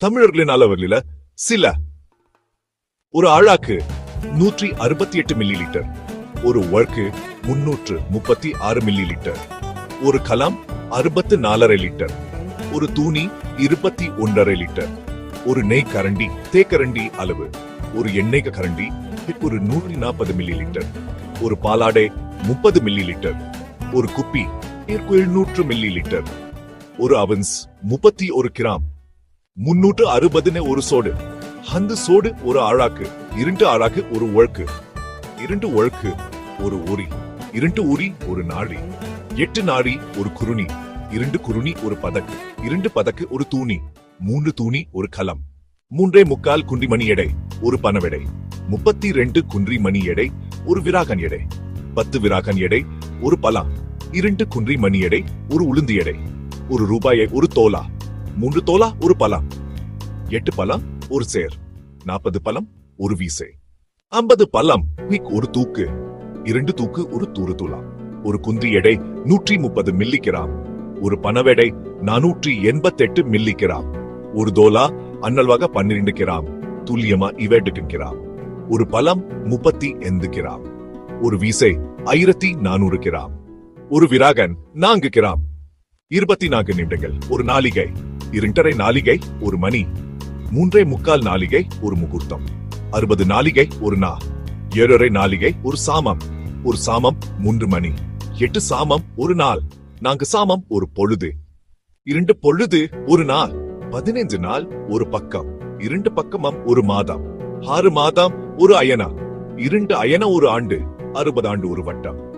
தமிழர்களின் அளவில் சில. ஒரு ஆழாக்கு நூற்றி அறுபத்தி எட்டு மில்லி லிட்டர் ஒரு ஒர்க்கு முன்னூற்று முப்பத்தி ஆறு மில்லி லிட்டர் ஒரு கலம் அறுபத்து நாலரை லிட்டர் ஒரு தூணி இருபத்தி ஒன்றரை லிட்டர் ஒரு நெய் கரண்டி தேக்கரண்டி அளவு ஒரு எண்ணெய் கரண்டி ஒரு நூற்றி நாற்பது மில்லி லிட்டர் ஒரு பாலாடை முப்பது மில்லி லிட்டர் ஒரு குப்பி எழுநூற்று மில்லி லிட்டர் ஒரு அவன்ஸ் முப்பத்தி ஒரு கிராம் முன்னூற்று அறுபதுன்னு ஒரு சோடு. அந்த சோடு ஒரு ஆழாக்கு இரண்டு ஆழாக்கு ஒரு ஒழுக்கு. இரண்டு ஒழுக்கு ஒரு உரி இரண்டு உரி ஒரு நாழி. எட்டு நாழி ஒரு குருணி இரண்டு குருணி ஒரு பதக்கு இரண்டு பதக்கு ஒரு தூணி மூன்று தூணி ஒரு கலம். மூன்றே முக்கால் குன்றி மணி எடை ஒரு பணவெடை முப்பத்தி ரெண்டு குன்றி மணி எடை ஒரு விராகன் எடை. பத்து விராகன் எடை ஒரு பலா. இரண்டு குன்றி மணி எடை ஒரு உளுந்து எடை. ஒரு ரூபாயை ஒரு தோலா. மூன்று தோலா ஒரு பலா எட்டு பலம் ஒரு சேர். நாற்பது பலம் ஒரு வீசை. ஐம்பது பலம் ஒரு தூக்கு. இரண்டு தூக்கு ஒரு தூறு துலா. ஒரு குந்தி எடை நூற்றி முப்பது மில்லி கிராம் ஒரு பணவெடை நானூற்றி எண்பத்தெட்டு மில்லி கிராம் ஒரு தோலா அன்னல்வாக பன்னிரண்டு கிராம் துல்லியமா இவேட்டு கிராம் ஒரு பலம் முப்பத்தி எந்து கிராம் ஒரு வீசை ஆயிரத்தி நானூறு கிராம் ஒரு விராகன் நான்கு கிராம் இருபத்தி நான்கு நிமிடங்கள் ஒரு நாளிகை. இரண்டரை நாளிகை ஒரு மணி. மூன்றே முக்கால் நாளிகை ஒரு முகூர்த்தம். அறுபது நாளிகை ஒரு நா. ஏழரை நாளிகை ஒரு சாமம். ஒரு சாமம் மூன்று மணி. எட்டு சாமம் ஒரு நாள். நான்கு சாமம் ஒரு பொழுது. இரண்டு பொழுது ஒரு நாள். பதினைந்து நாள் ஒரு பக்கம். இரண்டு பக்கமம் ஒரு மாதம். ஆறு மாதம் ஒரு அயனா. இரண்டு அயன ஒரு ஆண்டு. அறுபது ஆண்டு ஒரு வட்டம்.